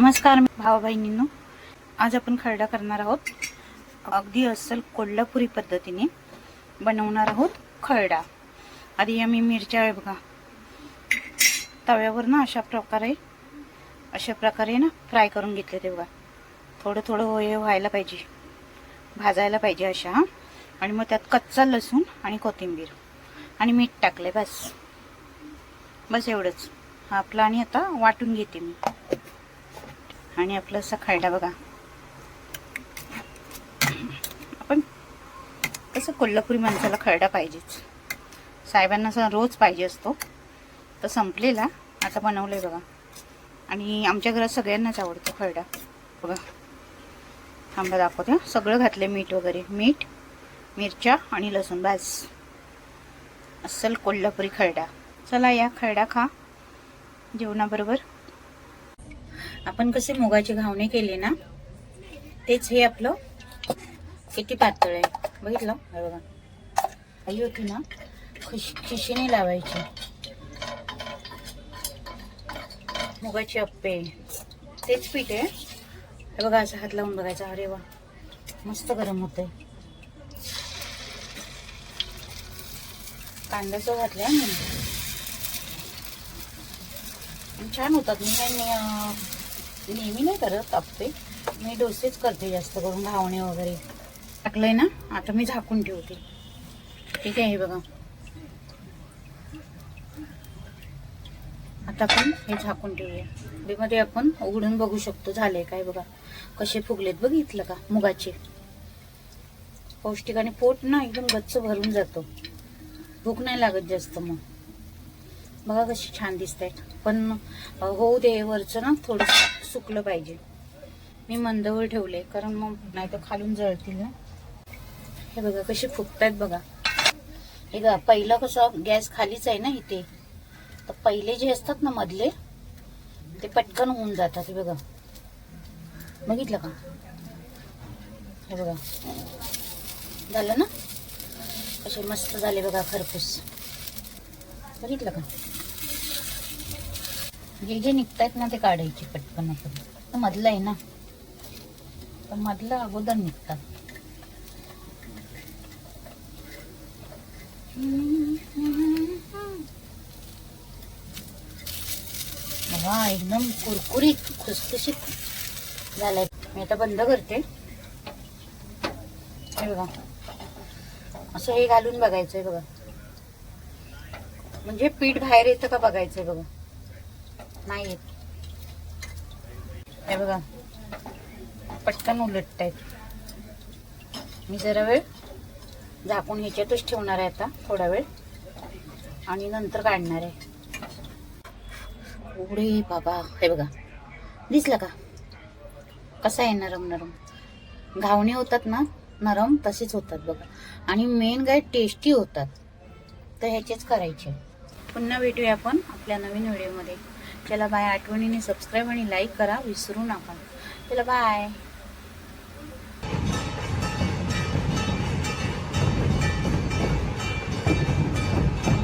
नमस्कार भावा बहिणींनो आज आपण खरडा करणार आहोत. अगदी अस्सल कोल्हापुरी पद्धतीने बनवणार आहोत खरडा. आधी आम्ही मिरच्या आहे बघा. तव्यावर ना अशा प्रकारे अशा प्रकारे ना फ्राय करून घेतले ते बघा. थोडं थोडं होय व्हायला पाहिजे. भाजायला पाहिजे अशा हां. आणि मग त्यात कच्चा लसूण आणि कोथिंबीर आणि मीठ टाकले बस. बस एवढंच. हा आपला आणि आता वाटून घेते मी. आणि आपलं असा बघा. आपण कसं कोल्हापुरी माणसाला खरडा पाहिजेच. साहेबांना असं रोज पाहिजे असतो. तर संपलेला आता बनवलं आहे बघा. आणि आमच्या घरात सगळ्यांनाच आवडतो खरडा. बघा. थांबा दाखवते सगळं घातलं मीठ वगैरे. मीठ मिरच्या आणि लसूण. बस. अस्सल कोल्हापुरी खरडा. चला या खरडा खा. जेवणाबरोबर. आपण कसे मुगाचे घावणे केले ना तेच हे आपलं किती पातळ आहे. बघितलं? हे बघा. आई होती ना खुश खिशीने लावायची. मुगाचे अप्पे. तेच पीठ आहे. हे बघा असं हात लावून बघायचा. अरे वा. मस्त गरम होतंय. कांद्याचं घातलंय मी छान होतात. मी नेहमी नाही करत तापते. मी डोसेच करते जास्त करून घावणे वगैरे. टाकलंय ना आता मी झाकून ठेवते. ठीक आहे हे बघा. आता आपण हे झाकून ठेवूया. मध्ये आपण उघडून बघू शकतो झाले काय बघा. कसे फुगलेत बघितलं का मुगाचे. पौष्टिक आणि पोट ना एकदम गच्च भरून जातो. भूक नाही लागत जास्त मग. बघा कशी छान दिसत आहेत पण होऊ दे वरचं ना थोडंसं. सुकलं पाहिजे. मी मंदवर ठेवले कारण मग नाही तर खालून जळतील ना. हे बघा कसे फुटतात बघा. हे बघा पहिलं कसं गॅस खालीच आहे ना इथे. तर पहिले जे असतात ना मधले ते पटकन होऊन जातात हे बघा. बघितलं का? हे बघा. झालं ना? कसे मस्त झाले बघा खरपूस. बघितलं का? जे जे निघतायत ना ते काढायचे पटकन असं. तर मधलं आहे ना. तर मधलं अगोदर निघतात. बघा एकदम कुरकुरीत खुसखुशीत झालाय. मी आता बंद करते. हे बघा. असं हे घालून बघायचंय बघा. म्हणजे पीठ बाहेर येतं का बघायचंय बघा. नाही येत हे बघा. पटकन उलटतायत. मी जरा वेळ झाकून ह्याच्यातच ठेवणार आहे आता थोडा वेळ. आणि नंतर काढणार आहे. उघडे बाबा. हे बघा. दिसला का? कसा आहे नरम नरम? घावणे होतात ना नरम तसेच होतात बघा. आणि मेन काय टेस्टी होतात. तर ह्याचेच करायचे. पुन्हा भेटूया आपण आपल्या नवीन व्हिडिओमध्ये चला बाय आठवणीने सबस्क्राईब आणि लाईक करा विसरू नका. चला बाय.